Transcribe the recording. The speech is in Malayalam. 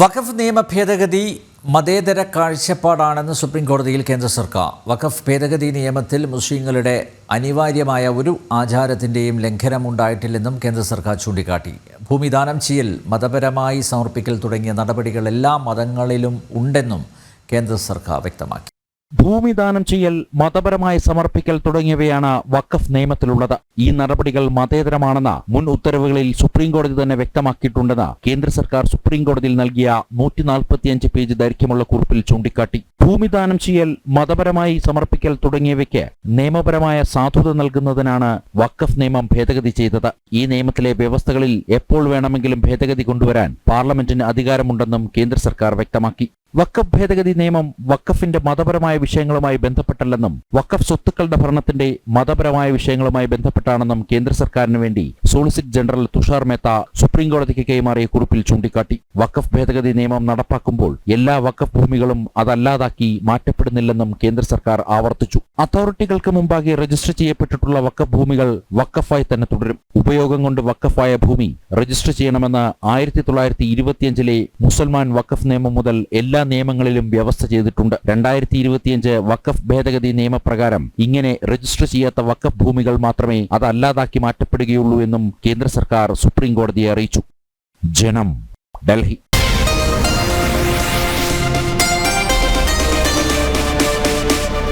വഖഫ് നിയമ ഭേദഗതി മതേതര കാഴ്ചപ്പാടാണെന്ന് സുപ്രീം കോടതിയിൽ കേന്ദ്ര സർക്കാർ. വഖഫ് ഭേദഗതി നിയമത്തിൽ മുസ്ലിങ്ങളുടെ അനിവാര്യമായ ഒരു ആചാരത്തിന്റെയും ലംഘനമുണ്ടായിട്ടില്ലെന്നും കേന്ദ്ര സർക്കാർ ചൂണ്ടിക്കാട്ടി. ഭൂമിദാനം ചെയ്യൽ മതപരമായി സമർപ്പിക്കൽ തുടങ്ങിയ നടപടികൾ എല്ലാ മതങ്ങളിലും ഉണ്ടെന്നും കേന്ദ്ര സർക്കാർ വ്യക്തമാക്കി. ഭൂമിദാനം ചെയ്യൽ മതപരമായി സമർപ്പിക്കൽ തുടങ്ങിയവയാണ് വഖഫ് നിയമത്തിലുള്ളത്. ഈ നടപടികൾ മതേതരമാണെന്ന് മുൻ ഉത്തരവുകളിൽ സുപ്രീംകോടതി തന്നെ വ്യക്തമാക്കിയിട്ടുണ്ടെന്ന് കേന്ദ്ര സർക്കാർ സുപ്രീംകോടതിയിൽ നൽകിയ നൂറ്റി നാൽപ്പത്തിയഞ്ച് പേജ് ദൈർഘ്യമുള്ള കുറിപ്പിൽ ചൂണ്ടിക്കാട്ടി. ഭൂമിദാനം ചെയ്യൽ മതപരമായി സമർപ്പിക്കൽ തുടങ്ങിയവയ്ക്ക് നിയമപരമായ സാധുത നൽകുന്നതിനാണ് വഖഫ് നിയമം ഭേദഗതി ചെയ്തത്. ഈ നിയമത്തിലെ വ്യവസ്ഥകളിൽ എപ്പോൾ വേണമെങ്കിലും ഭേദഗതി കൊണ്ടുവരാൻ പാർലമെന്റിന് അധികാരമുണ്ടെന്നും കേന്ദ്ര സർക്കാർ വ്യക്തമാക്കി. വഖഫ് ഭേദഗതി നിയമം വഖഫിന്റെ മതപരമായ വിഷയങ്ങളുമായി ബന്ധപ്പെട്ടല്ലെന്നും വഖഫ് സ്വത്തുക്കളുടെ ഭരണത്തിന്റെ മതപരമായ വിഷയങ്ങളുമായി ബന്ധപ്പെട്ടാണെന്നും കേന്ദ്ര സർക്കാരിന് വേണ്ടി solicitor general Tushar Mehta supreme കോടതിക്ക് കൈമാറിയ കുറിപ്പിൽ ചൂണ്ടിക്കാട്ടി. വഖഫ് ഭേദഗതി നിയമം നടപ്പാക്കുമ്പോൾ എല്ലാ വഖഫ് ഭൂമികളും അതല്ലാതാക്കി മാറ്റപ്പെടുന്നില്ലെന്നും കേന്ദ്ര സർക്കാർ ആവർത്തിച്ചു. അതോറിറ്റികൾക്ക് മുമ്പാകെ രജിസ്റ്റർ ചെയ്യപ്പെട്ടിട്ടുള്ള വക്കഫ് ഭൂമികൾ വക്കഫായി തന്നെ തുടരും. ഉപയോഗം കൊണ്ട് വക്കഫായ ഭൂമി രജിസ്റ്റർ ചെയ്യണമെന്ന് ആയിരത്തി തൊള്ളായിരത്തി ഇരുപത്തിയഞ്ചിലെ മുസൽമാൻ വക്കഫ് നിയമം മുതൽ എല്ലാ നിയമങ്ങളിലും വ്യവസ്ഥ ചെയ്തിട്ടുണ്ട്. രണ്ടായിരത്തി ഇരുപത്തിയഞ്ച് വക്കഫ് ഭേദഗതി നിയമപ്രകാരം ഇങ്ങനെ രജിസ്റ്റർ ചെയ്യാത്ത വക്കഫ് ഭൂമികൾ മാത്രമേ അതല്ലാതാക്കി മാറ്റപ്പെടുകയുള്ളൂ എന്നും കേന്ദ്ര സർക്കാർ സുപ്രീം കോടതിയെ അറിയിച്ചു. ജനം ഡൽഹി.